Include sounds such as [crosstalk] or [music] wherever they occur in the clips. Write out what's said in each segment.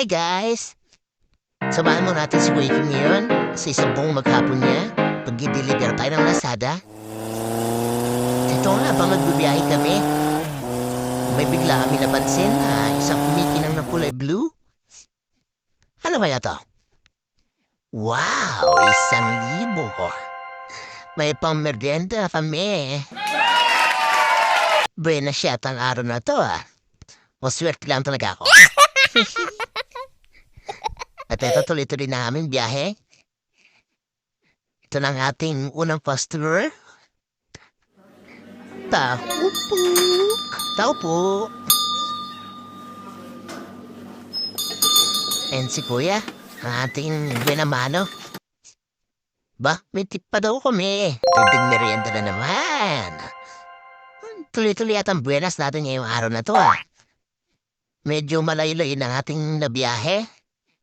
Hi guys! Samahan mo natin si Wavy ngayon sa isang buong maghapon niya pag i-deliver tayo ng Lazada. Ito na ba magbibiyahe kami? May bigla kami napansin na isang kumikinang na kulay blue. Ano kaya to? Wow! Isang libo! May pang merienda kami. Buena siya ang araw na to ah. Maswerte lang talaga ako. [laughs] At tuloy-tuloy na aming biyahe. Ito na ang ating unang customer. Tao po. Tao po. And si Kuya, ang ating binamano. Ba, may tip pa daw kami. Dagdag merienda na naman. Tuloy-tuloy at ang buenas natin ngayong araw na to ah. Medyo malayo-layo na ating nabiyahe.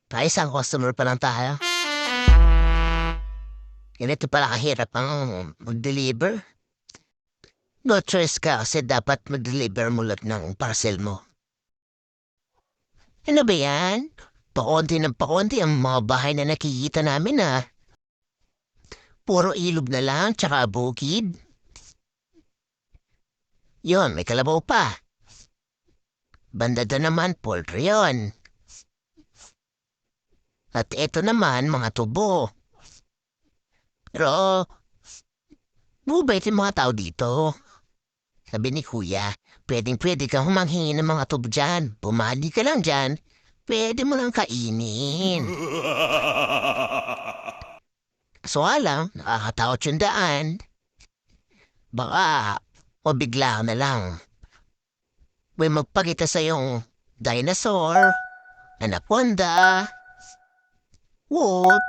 Pa isang customer pa lang tayo. Ganito pala kahirap ang mag-deliver. No choice ka kasi dapat mag-deliver mo lahat ng parcel mo. Ano ba yan? Pakonti ng pakonti ang mga bahay na nakikita namin ah. Puro ilog na lang tsaka bukid. Yon, may kalabaw pa. Banda doon naman, poultry yun. At eto naman, mga tubo. Pero, mabait yung mga tao dito. Sabi ni Kuya, pwedeng pwede kang humanghingi ng mga tubo dyan. Bumali ka lang dyan. Pwede mo lang kainin. [laughs] So alam, nakakatakot yung daan. Baka, o bigla na lang. May magpakita sa yung dinosaur, anaconda, wolf.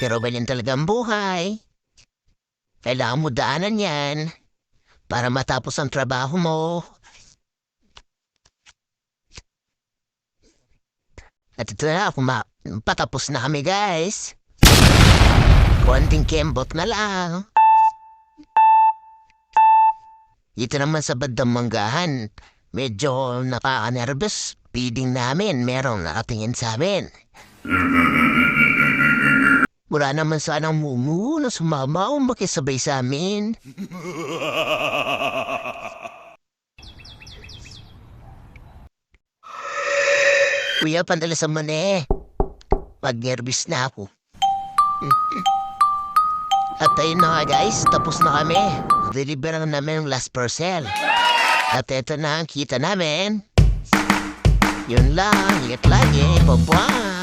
Pero ganyan talaga ang buhay. Kailangan mo daanan yan para matapos ang trabaho mo. At ito na, kuma- patapos na kami guys. Konting kembot na lang. Dito naman sa bandang manggahan, medyo nakaka-nervous. Feeding namin, merong nakatingin sa amin. Wala naman sanang mumu na sumama o makisabay sa amin. Kuya, pandalasan mo na eh. Pag-nervous na ako. At ayun na nga guys, tapos na kami. Deliver na namin yung last parcel. At ito na ang kita namin. You love it like a.